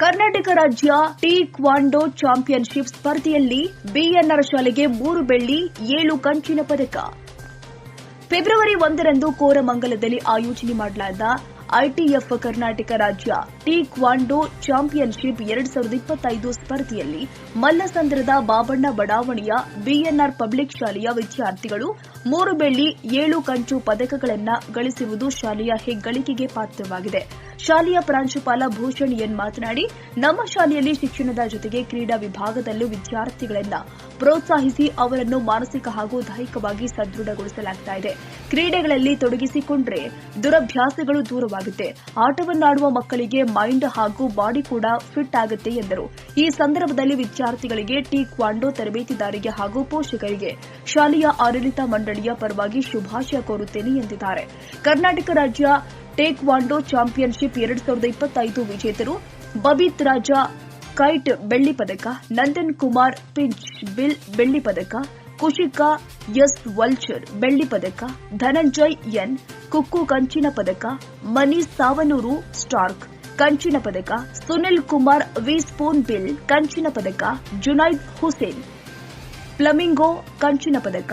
ಕರ್ನಾಟಕ ರಾಜ್ಯ taekwondo championship ಸ್ಪರ್ಧೆಯಲ್ಲಿ BNR ಶಾಲೆಗೆ ಮೂರು ಬೆಳ್ಳಿ, ಏಳು ಕಂಚಿನ ಪದಕ. ಫೆಬ್ರವರಿ ಒಂದರಂದು ಕೋರಮಂಗಲದಲ್ಲಿ ಆಯೋಜನೆ ಮಾಡಲಾದ ಐಟಿಎಫ್ ಕರ್ನಾಟಕ ರಾಜ್ಯ ಟಿ ಕ್ವಾಂಡೋ ಚಾಂಪಿಯನ್ಶಿಪ್ ಎರಡ್ ಸಾವಿರದ ಇಪ್ಪತ್ತೈದು ಸ್ಪರ್ಧೆಯಲ್ಲಿ ಮಲ್ಲಸಂದ್ರದ ಬಾಬಣ್ಣ ಬಡಾವಣೆಯ ಬಿಎನ್ಆರ್ ಪಬ್ಲಿಕ್ ಶಾಲೆಯ ವಿದ್ಯಾರ್ಥಿಗಳು ಮೂರು ಬೆಳ್ಳಿ, ಏಳು ಕಂಚು ಪದಕಗಳನ್ನು ಗಳಿಸಿರುವುದು ಶಾಲೆಯ ಹೆಗ್ಗಳಿಕೆಗೆ ಪಾತ್ರವಾಗಿದೆ. ಶಾಲೆಯ ಪ್ರಾಂಶುಪಾಲ ಭೂಷಣ್ ಎನ್ ಮಾತನಾಡಿ, ನಮ್ಮ ಶಾಲೆಯಲ್ಲಿ ಶಿಕ್ಷಣದ ಜೊತೆಗೆ ಕ್ರೀಡಾ ವಿಭಾಗದಲ್ಲೂ ವಿದ್ಯಾರ್ಥಿಗಳನ್ನ ಪ್ರೋತ್ಸಾಹಿಸಿ ಅವರನ್ನು ಮಾನಸಿಕ ಹಾಗೂ ದೈಹಿಕವಾಗಿ ಸದೃಢಗೊಳಿಸಲಾಗ್ತಾ ಇದೆ. ಕ್ರೀಡೆಗಳಲ್ಲಿ ತೊಡಗಿಸಿಕೊಂಡ್ರೆ ದುರಭ್ಯಾಸಗಳು ದೂರವಾಗುತ್ತೆ. ಆಟವನ್ನಾಡುವ ಮಕ್ಕಳಿಗೆ ಮೈಂಡ್ ಹಾಗೂ ಬಾಡಿ ಕೂಡ ಫಿಟ್ ಆಗುತ್ತೆ ಎಂದರು. ಈ ಸಂದರ್ಭದಲ್ಲಿ ವಿದ್ಯಾರ್ಥಿಗಳಿಗೆ ಟೀ ಕ್ವಾಂಡೋ ತರಬೇತಿದಾರಿಗೆ ಹಾಗೂ ಪೋಷಕರಿಗೆ ಶಾಲೆಯ ಆಡಳಿತ ಮಂಡಳಿಯ ಪರವಾಗಿ ಶುಭಾಶಯ ಕೋರುತ್ತೇನೆ ಎಂದಿದ್ದಾರೆ. ಕರ್ನಾಟಕ ರಾಜ್ಯ ಟೇಕ್ವಾಂಡೋ ಚಾಂಪಿಯನ್ಶಿಪ್ ಎರಡ್ ಸಾವಿರದ ಇಪ್ಪತ್ತೈದು ವಿಜೇತರು, ಬಬಿತ್ ರಾಜಾ, ಕೈಟ್ ಬೆಳ್ಳಿ ಪದಕ, ನಂದನ್ ಕುಮಾರ್, ಪಿಂಚ್ ಬಿಲ್ ಬೆಳ್ಳಿ ಪದಕ, ಕುಶಿಕಾ, ಎಸ್ ವಲ್ಚರ್ ಬೆಳ್ಳಿ ಪದಕ, ಧನಂಜಯ್ ಎನ್, ಕುಕ್ಕು ಕಂಚಿನ ಪದಕ, ಮನೀಶ್ ಸಾವನೂರು, ಸ್ಟಾರ್ಕ್ ಕಂಚಿನ ಪದಕ, ಸುನಿಲ್ ಕುಮಾರ್, ವಿ ಸ್ಪೂನ್ ಬಿಲ್ ಕಂಚಿನ ಪದಕ, ಜುನೈದ್ ಹುಸೇನ್ ಫ್ಲಮಿಂಗೋ ಕಂಚಿನ ಪದಕ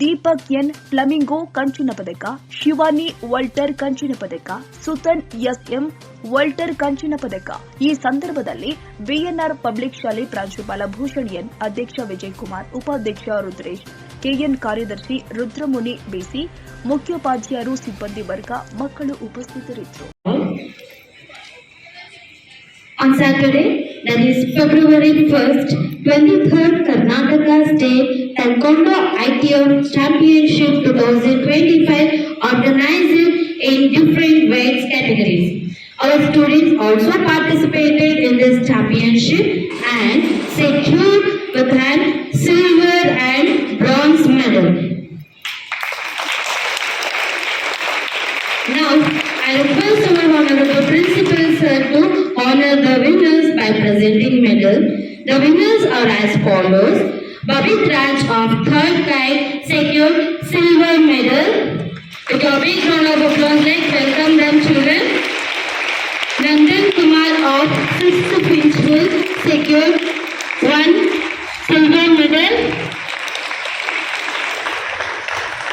ದೀಪಕ್ ಎನ್ ಫ್ಲಮಿಂಗೋ ಕಂಚಿನ ಪದಕ ಶಿವಾನಿ ವಲ್ಟರ್ ಕಂಚಿನ ಪದಕ ಸುತನ್ ಎಸ್ ಎಂ ವಲ್ಟರ್ ಕಂಚಿನ ಪದಕ. ಈ ಸಂದರ್ಭದಲ್ಲಿ ಬಿಎನ್ಆರ್ ಪಬ್ಲಿಕ್ ಶಾಲೆ ಪ್ರಾಂಶುಪಾಲ ಭೂಷಣ್ ಎನ್ ಅಧ್ಯಕ್ಷ ವಿಜಯ್ ಕುಮಾರ್ ಉಪಾಧ್ಯಕ್ಷ ರುದ್ರೇಶ್ ಕೆಎನ್ ಕಾರ್ಯದರ್ಶಿ ರುದ್ರಮುನಿ ಬಿಸಿ ಮುಖ್ಯೋಪಾಧ್ಯಾಯರು ಸಿಬ್ಬಂದಿ ವರ್ಗ ಮಕ್ಕಳು ಉಪಸ್ಥಿತರಿದ್ದರು. On Saturday, that is February 1st, 23rd Karnataka State Taekwondo ITF Championship 2025 organized in different weight categories. Our students also participated in this championship and secured with an silver and bronze medal. Now, I request our honorable principal sir to honor the winners by presenting medal. The winners are as follows. Bobby Raj of third kite secured silver medal. With a big round of applause, let's welcome them children. Nandan Kumar of sixth principal secured one silver medal.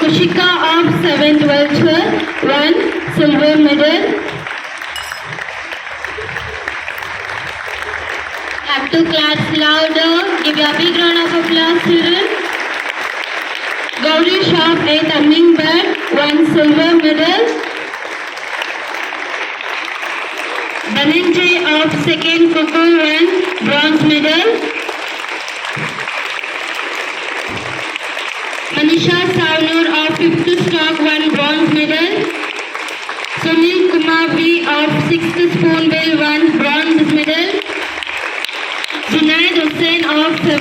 Kushika of 7th Vulture, one silver medal. To clap louder. Give a big round of applause, children. Gauri Shah of 8th Hummingbird, one silver medal. Dhananjay of 2nd Cuckoo, one bronze medal. Manisha Saunur of 5th stock one bronze medal. Sunil Kumar V of 6th spoonbill one bronze medal.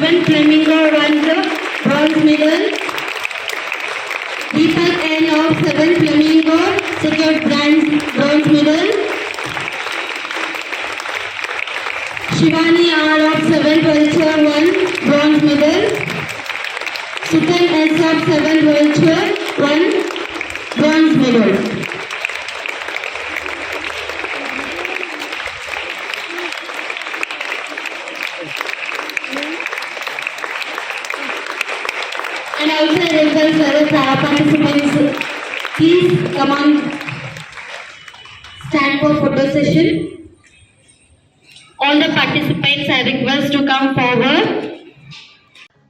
7th flamingo one bronze medal. Deepak N of 7th flamingo secured bronze, bronze medal. Shivani R of 7th vulture one bronze medal. Sutan S of 7 vulture, 1 bronze medal. And also I request other uh, participants, please come on, stand for photo session. All the participants I request to come forward.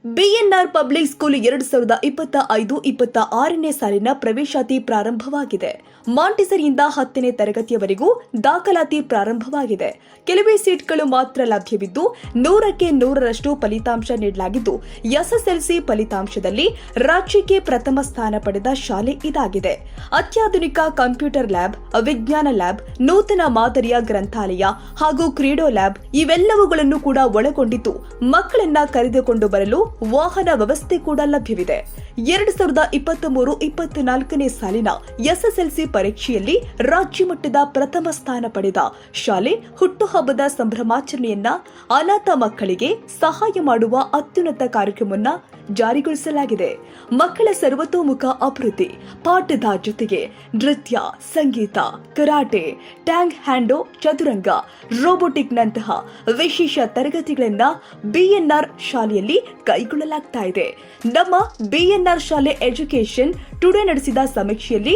BNR public school ಎರಡು ಸಾವಿರದ ಇಪ್ಪತ್ತ ಐದು ಇಪ್ಪತ್ತ ಆರನೇ ಸಾಲಿನ ಪ್ರವೇಶಾತಿ ಪ್ರಾರಂಭವಾಗಿದೆ ಮಾಂಟಿಸರಿಯಿಂದ ಹತ್ತನೇ ತರಗತಿಯವರೆಗೂ ದಾಖಲಾತಿ ಪ್ರಾರಂಭವಾಗಿದೆ. ಕೆಲವೇ ಸೀಟ್ಗಳು ಮಾತ್ರ ಲಭ್ಯವಿದ್ದು, ನೂರಕ್ಕೆ ನೂರರಷ್ಟು ಫಲಿತಾಂಶ ನೀಡಲಾಗಿದ್ದು, ಎಸ್ಎಸ್ಎಲ್ಸಿ ಫಲಿತಾಂಶದಲ್ಲಿ ರಾಜ್ಯಕ್ಕೆ ಪ್ರಥಮ ಸ್ಥಾನ ಪಡೆದ ಶಾಲೆ ಇದಾಗಿದೆ. ಅತ್ಯಾಧುನಿಕ ಕಂಪ್ಯೂಟರ್ ಲ್ಯಾಬ್, ವಿಜ್ಞಾನ ಲ್ಯಾಬ್, ನೂತನ ಮಾದರಿಯ ಗ್ರಂಥಾಲಯ ಹಾಗೂ ಕ್ರೀಡೋ ಲ್ಯಾಬ್ ಇವೆಲ್ಲವುಗಳನ್ನು ಕೂಡ ಒಳಗೊಂಡಿದ್ದು, ಮಕ್ಕಳನ್ನ ಕರೆದುಕೊಂಡು ಬರಲು ವಾಹನ ವ್ಯವಸ್ಥೆ ಕೂಡ ಲಭ್ಯವಿದೆ. ಎರಡು ಸಾವಿರದ ಇಪ್ಪತ್ತ್ ಮೂರು ಇಪ್ಪತ್ನಾಲ್ಕನೇ ಸಾಲಿನ ಎಸ್ಎಸ್ಎಲ್ಸಿ ಪರೀಕ್ಷೆಯಲ್ಲಿ ರಾಜ್ಯ ಮಟ್ಟದ ಪ್ರಥಮ ಸ್ಥಾನ ಪಡೆದ ಶಾಲೆ ಹುಟ್ಟುಹಬ್ಬದ ಸಂಭ್ರಮಾಚರಣೆಯನ್ನ ಅನಾಥ ಮಕ್ಕಳಿಗೆ ಸಹಾಯ ಮಾಡುವ ಅತ್ಯುನ್ನತ ಕಾರ್ಯಕ್ರಮವನ್ನ ಜಾರಿಗೊಳಿಸಲಾಗಿದೆ. ಮಕ್ಕಳ ಸರ್ವತೋಮುಖ ಅಭಿವೃದ್ಧಿ, ಪಾಠದ ಜೊತೆಗೆ ನೃತ್ಯ, ಸಂಗೀತ, ಕರಾಟೆ ಟ್ಯಾಂಗ್ ಹ್ಯಾಂಡೋ, ಚದುರಂಗ, ರೋಬೋಟಿಕ್ನಂತಹ ವಿಶೇಷ ತರಗತಿಗಳನ್ನ ಬಿಎನ್ಆರ್ ಶಾಲೆಯಲ್ಲಿ ಕೈಗೊಳ್ಳಲಾಗ್ತಾ ಇದೆ. ನಮ್ಮ ಬಿಎನ್ಆರ್ ಶಾಲೆ ಎಜುಕೇಶನ್ ಟುಡೇ ನಡೆಸಿದ ಸಮೀಕ್ಷೆಯಲ್ಲಿ